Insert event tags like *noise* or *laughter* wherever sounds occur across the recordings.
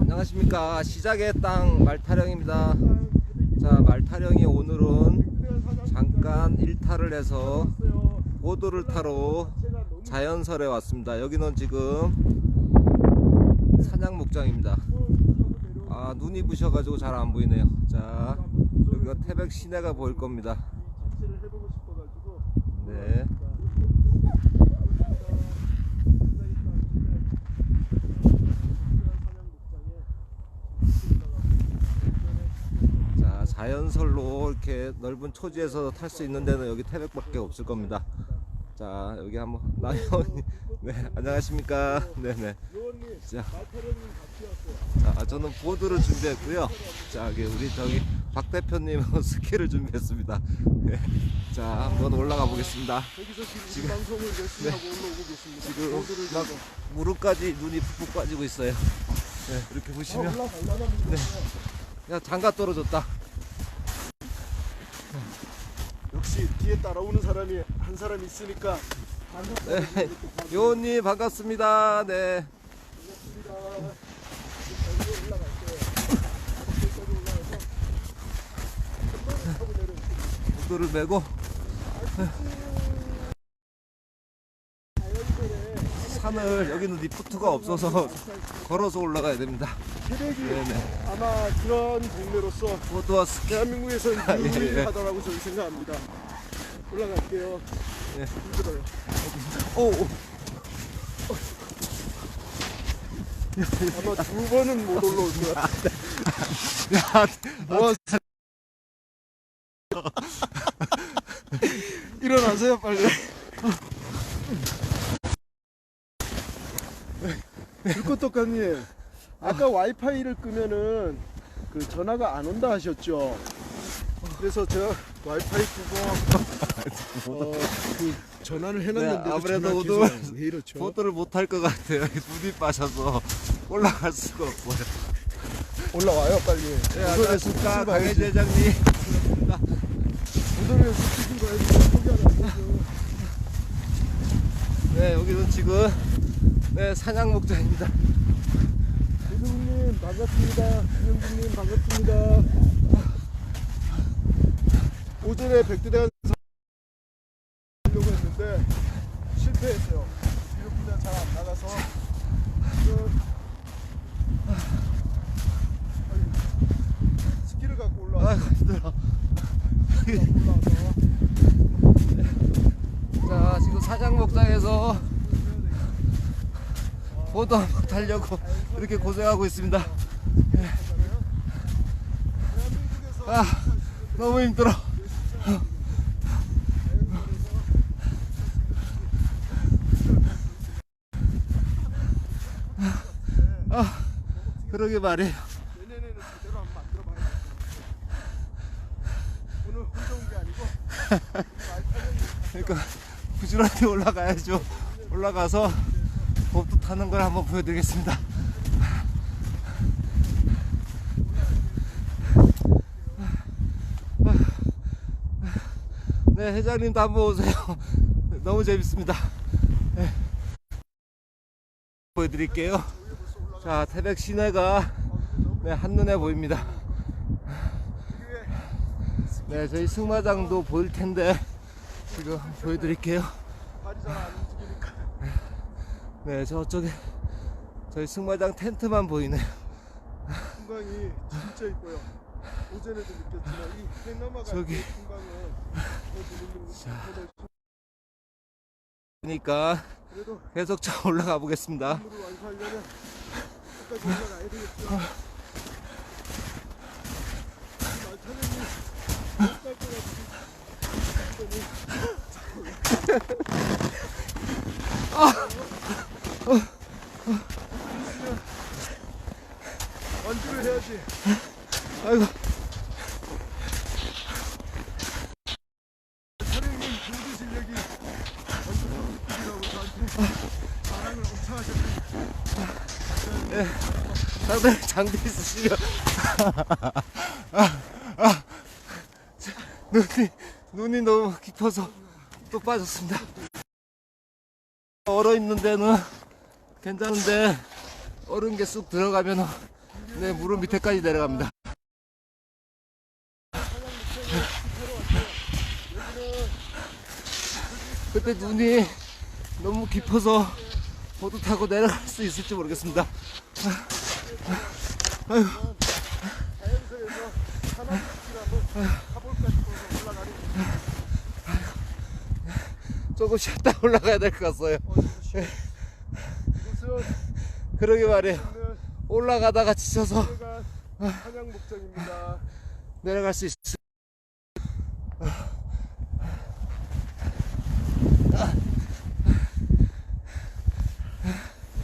안녕하십니까. 시작의 땅 말타령입니다. 자 말타령이 오늘은 잠깐 일탈을 해서 보도를 타러 자연설에 왔습니다. 여기는 지금 사냥 목장입니다. 아 눈이 부셔가지고 잘 안 보이네요. 자 여기가 태백 시내가 보일 겁니다. 네 자, 자연설로 이렇게 넓은 초지에서 탈 수 있는 데는 여기 태백밖에 없을 겁니다. 자, 여기 한번 *laughs* 나연 네, 안녕하십니까? 네, 네. 자, 자, 저는 보드를 준비했고요. 자, 여기 우리 저기 박 대표님은 *laughs* 스키를 준비했습니다. 네. 자, 한번 올라가 보겠습니다. 지금 방송을 열심히 하고 올라오고 계십니다. 지금 막. 무릎까지 눈이 푹푹 빠지고 있어요. 네, 이렇게 아, 보시면 네. 야, 장갑 떨어졌다. 역시 뒤에 따라오는 사람이 한 사람 있으니까. 네, 요원님 반갑습니다. 네. 구두를 메고 산을 여기는 리프트가 없어서 걸어서 올라가야 됩니다. 네네. 아마 그런 동네로서 보드와 스키. 대한민국에서 *laughs* 예, 예. 유일하다라고 저는 생각합니다. 올라갈게요. 예. 힘들어요. 오, 오. 아마 두 번은 못 올라올 것 같아요. 야, 뭐 *laughs* 일어나세요 빨리. 불꽃떡가님 아까 와이파이를 끄면은 그 전화가 안 온다 하셨죠? 그래서 제가 와이파이 끄고 *laughs* 어, 그 전화를 해놨는데 네, 아무래도 오늘 기술이 왜 이렇죠? 보드를 못할 것 같아요. *laughs* 눈이 빠져서 올라갈 수가 없고요. 올라와요 빨리. 네, 안녕하십니까 강혜재 회장님. 도전에서 찍은 거예요. 포기하면 안 되죠. 네, 여기는 지금 네, 사냥 목장입니다. 조정님 반갑습니다. 김영준님 반갑습니다. 오전에 백두대간 하려고 했는데 실패했어요. 비료부대 잘안 나가서 아니, 스키를 갖고 올라와서 힘들어. 올라와서 자, 지금 사냥 목장에서 보드 한번 타려고 이렇게 고생하고 있습니다. 대한민국에서 아, 너무 힘들어. 아, 그러게 말이에요. 그러니까 부지런히 올라가야죠. 올라가서 보트 타는 걸 한번 보여드리겠습니다. 네, 회장님도 한번 오세요. 너무 재밌습니다. 네. 보여드릴게요. 자, 태백 시내가 네, 한눈에 보입니다. 네, 저희 승마장도 보일 텐데 지금 보여드릴게요. 발이 잘 안 움직이니까 네, 저쪽에 저희 승마장 텐트만 보이네요. 풍광이 진짜 이뻐요. 오전에도 느꼈지만 이 해넘어가 저기. 풍광은 더 그러니까 계속 저 올라가 보겠습니다. 물을 완주를 해야지. 아이고, 사령님 공부 실력이 완전 이라고 저한테 자랑을 엄청 하셨더니 상당히 장비 있으시면 아, 아, 눈이 눈이 너무 깊어서 또 빠졌습니다. 얼어 있는 데는 괜찮은데 얼은 게 쑥 들어가면 내 무릎 밑에까지 내려갑니다. 그때 눈이 너무 깊어서 보드 타고 내려갈 수 있을지 모르겠습니다. 조금 쉬었다 올라가야 될 것 같아요. 이곳은 *laughs* 그러게 말이에요. 올라가다가 지쳐서 한양 *laughs* 목장입니다. 내려갈 수 있을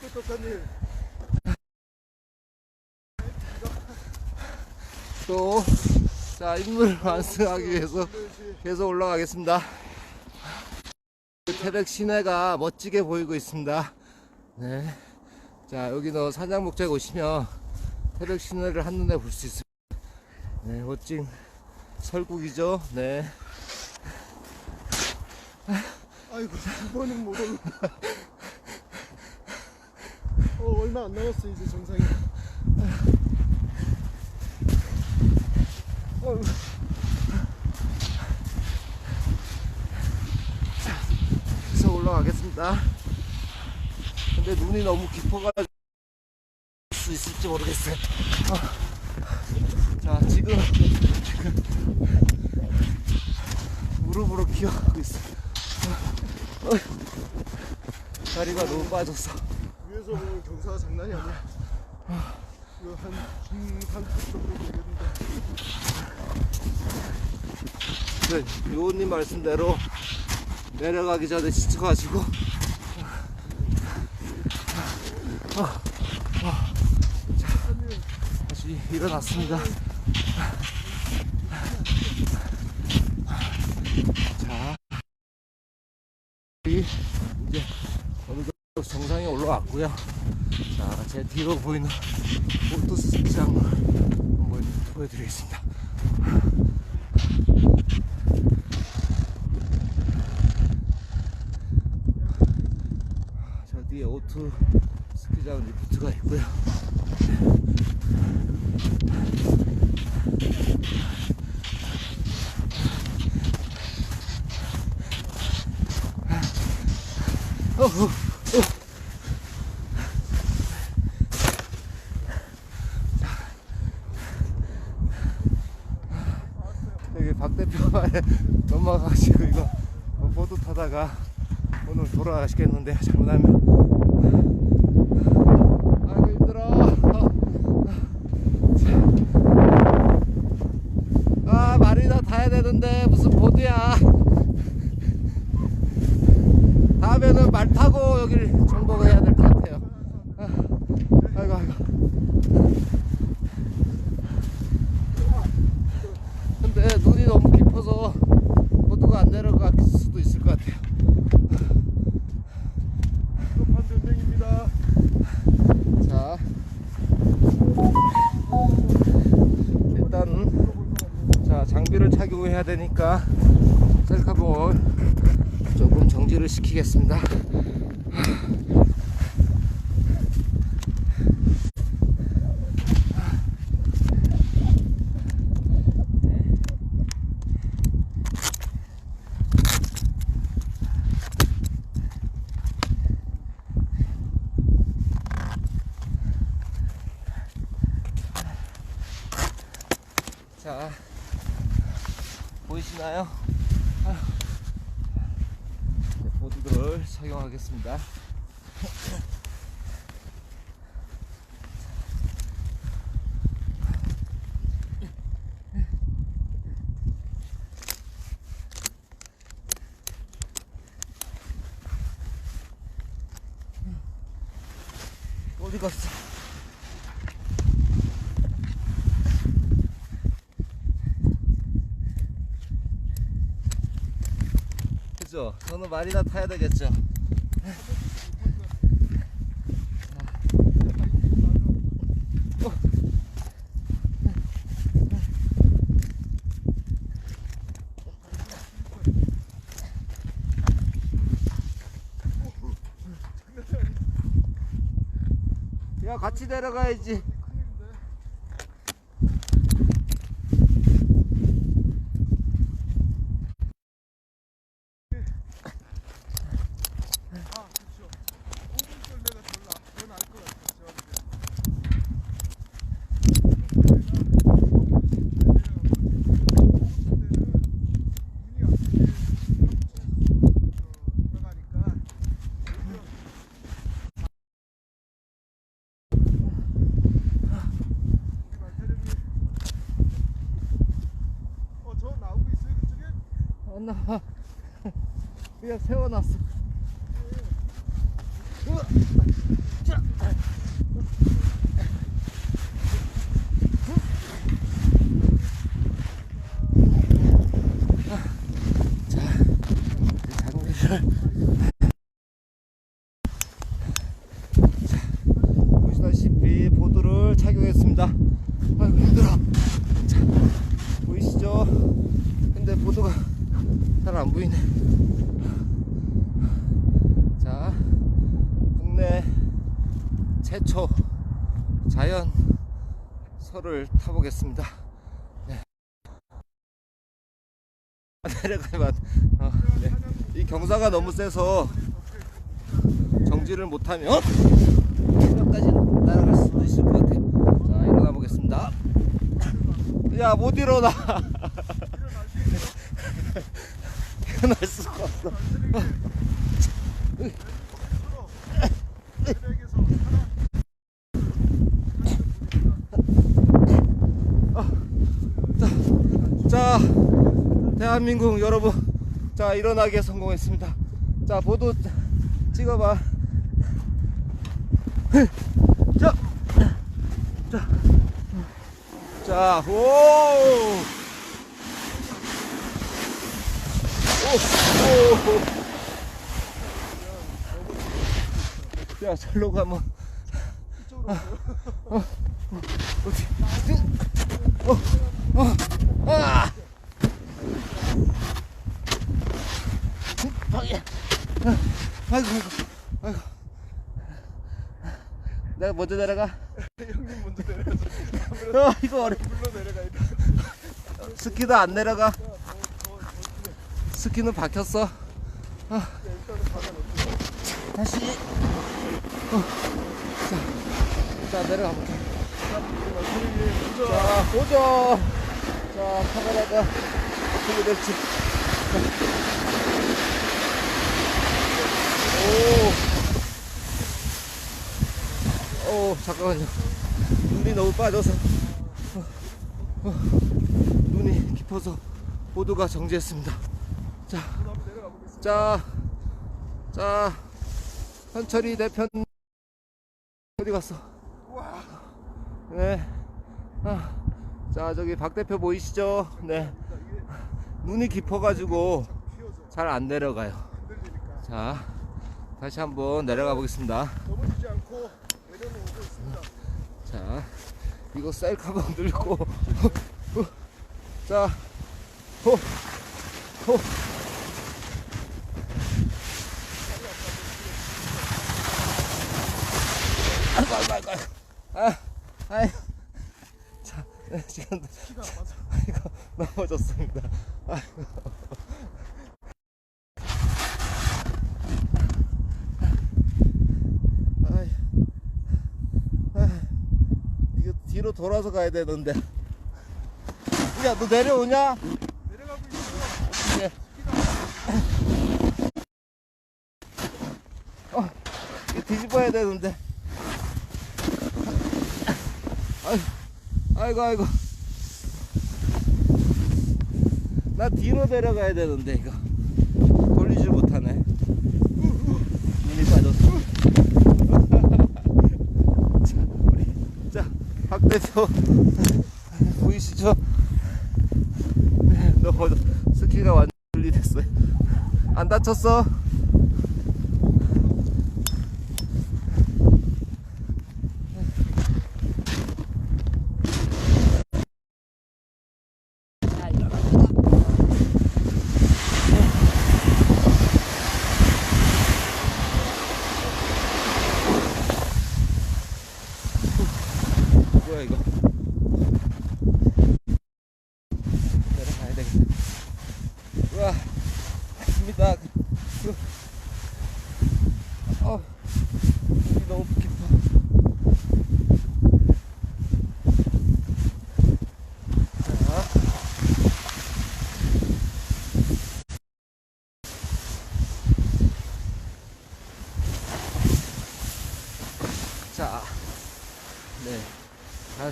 똑똑하님 또, 자, 인물을 완성하기 위해서 계속 올라가겠습니다. 태백 시내가 멋지게 보이고 있습니다. 네. 자, 여기는 산장목장에 오시면 태백 시내를 한눈에 볼 수 있습니다. 네, 멋진 설국이죠. 네. 아이고 두 번은 못 올라. 어 얼마 안 남았어 이제 정상에. 어, 계속 올라가겠습니다. 근데 눈이 너무 깊어가지고 수 있을지 모르겠어요. 어. 자, 지금 지금 무릎으로 기어가고 있어. 어. 어. 다리가 너무 빠졌어. 위에서 보면 경사가 장난이 아니야. 이거 한 중산급 정도 되겠는데. 네, 요원님 말씀대로 내려가기 전에 지쳐가지고 다시 일어났습니다. 자, 이 이제 어느 정도 정상에 올라왔고요. 자, 제 뒤로 보이는 오토스장을 한번 보여드리겠습니다. 저 뒤에 오토 스키장 리프트가 있고요. 어, 어, 어. 여기 박 대표 말에 넘어가가 지고 이거 뭐 보드 타다가 오늘 돌아가시겠는데 잘못하면. 아이고 힘들어. 아 말이나 타야 되는데 무슨 보드야 다음에는 말 타고 여길 정복해야 될 것 같아요 아, 아이고 아이고 근데 눈이 너무 깊어서 보드가 안 내려갈 수도 있을 것 같아요 급한 변명입니다. 자 일단은 자 장비를 착용해야 되니까 셀카봉을 조금 정지를 시키겠습니다. 자 보이시나요? 보드를 착용하겠습니다 어디 갔어? 그죠? 저는 말이나 타야 되겠죠? 야 같이 내려가야지. 큰일인데. 아, 그렇죠. 5분 내가 덜 나, 더 나을 것 같아. 들어가니까 어, 저 나오고 있어요, 그쪽에? 안 나와. 그냥 세워놨어. 으아! 자. 자, 이제 장비를. 자, 보시다시피 보드를 착용했습니다. 아이고 힘들어. 자, 보이시죠? 근데 보드가 잘 안 보이네. 자, 국내 최초 자연 설을 타보겠습니다. 네. 아, 내려가면 어, 네. 이 경사가 너무 세서 정지를 못하면 여기까지 날아갈 수도 있을 것 같아요. 자, 일어나 보겠습니다. 야, 못 일어나. *laughs* 일어날 수가 없어. 트랙에서 하나 자, 대한민국 여러분, 자 일어나게 성공했습니다. 자 보도 찍어봐. 자, 자, 자, 오, 오, 오. 야, 절로 가면 이쪽으로 오세요. 어디? 어, 어, 아! 방해. 아이고, 아이고, 아이고. 내가 먼저 내려가. 형님 먼저 내려가서 어, 이거 어려. 물로 내려가야 돼. 스키도 안 내려가. 스키는 박혔어. 놓고. 다시. 어. 자, 자 내려가 볼게. 자, 보죠. 자, 카메라가 어떻게 될지. 오. 오, 잠깐만요. 눈이 너무 빠져서. 눈이 깊어서 보드가 정지했습니다. 자, 자, 자, 현철이 대편 어디 갔어? 네. 아, 자, 저기 박 대표 보이시죠? 네. 눈이 깊어가지고 잘 안 내려가요. 자, 다시 한번 내려가 보겠습니다. 넘어지지 않고 내려놓고 있습니다. 자, 이거 셀카봉 들고, 자, 호, 호. 아이고, 아이고, 아이고. 아, 아이, 자, 키가 아파서. 이거 넘어졌습니다. 이거 뒤로 돌아서 가야 되는데. 야, 너 내려오냐? 내려가고 있어요. 예. 어, 뒤집어야 되는데. 아이고, 아이고, 아이고. 나 뒤로 내려가야 되는데, 이거. 돌리질 못하네. 눈이 빠졌어. *laughs* 자, 우리, 자, 박 대표. *laughs* 보이시죠? 네, 너무 스키가 완전 분리됐어요. 안 다쳤어?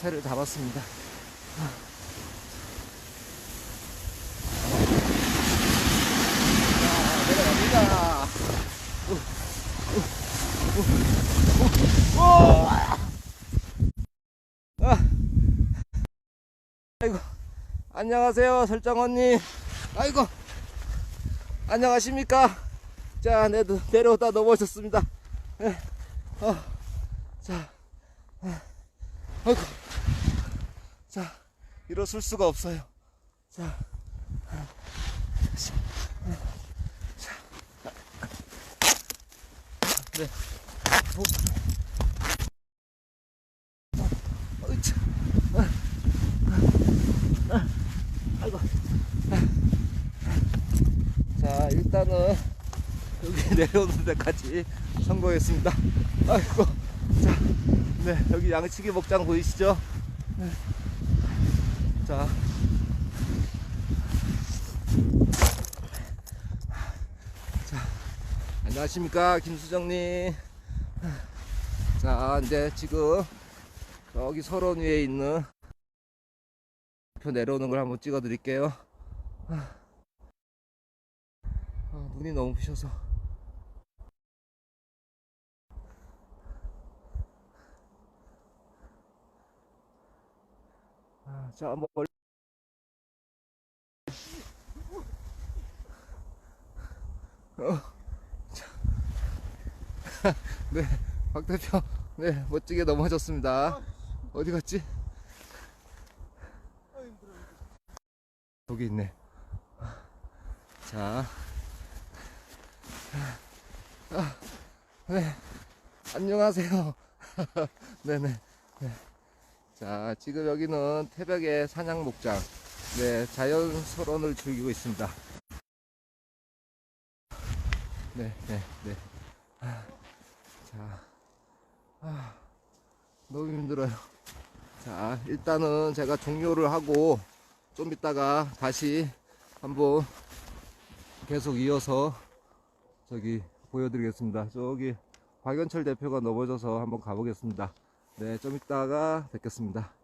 자세를 잡았습니다. 자, 내려갑니다. 아. 아이고, 안녕하세요, 설정 언니. 아이고, 안녕하십니까? 자, 내, 내려오다 넘어졌습니다. 예, 어, 자, 아, 아이고, 자, 일어설 수가 없어요. 자, 네. 자, 일단은 *laughs* 내려오는 데까지 성공했습니다. 아이고, 자, 네, 여기 양치기 목장 보이시죠? 네. 자, 자, 안녕하십니까, 김수정님. 자, 이제 지금 저기 서론 위에 있는 표 내려오는 걸 한번 찍어 드릴게요. 아, 눈이 너무 부셔서. 자, 한번 멀리. 어, 자. *laughs* 네, 박 대표, 네, 멋지게 넘어졌습니다. 어디 갔지? 여기 있네. 자, 아, 네, 안녕하세요. *laughs* 네네. 네. 자, 지금 여기는 태백의 사냥 목장. 네, 자연 설원을 즐기고 있습니다. 네, 네, 네. 아, 자, 아, 너무 힘들어요. 자, 일단은 제가 종료를 하고 좀 이따가 다시 한번 계속 이어서 저기 보여드리겠습니다. 저기 박연철 대표가 넘어져서 한번 가보겠습니다. 네, 좀 이따가 뵙겠습니다.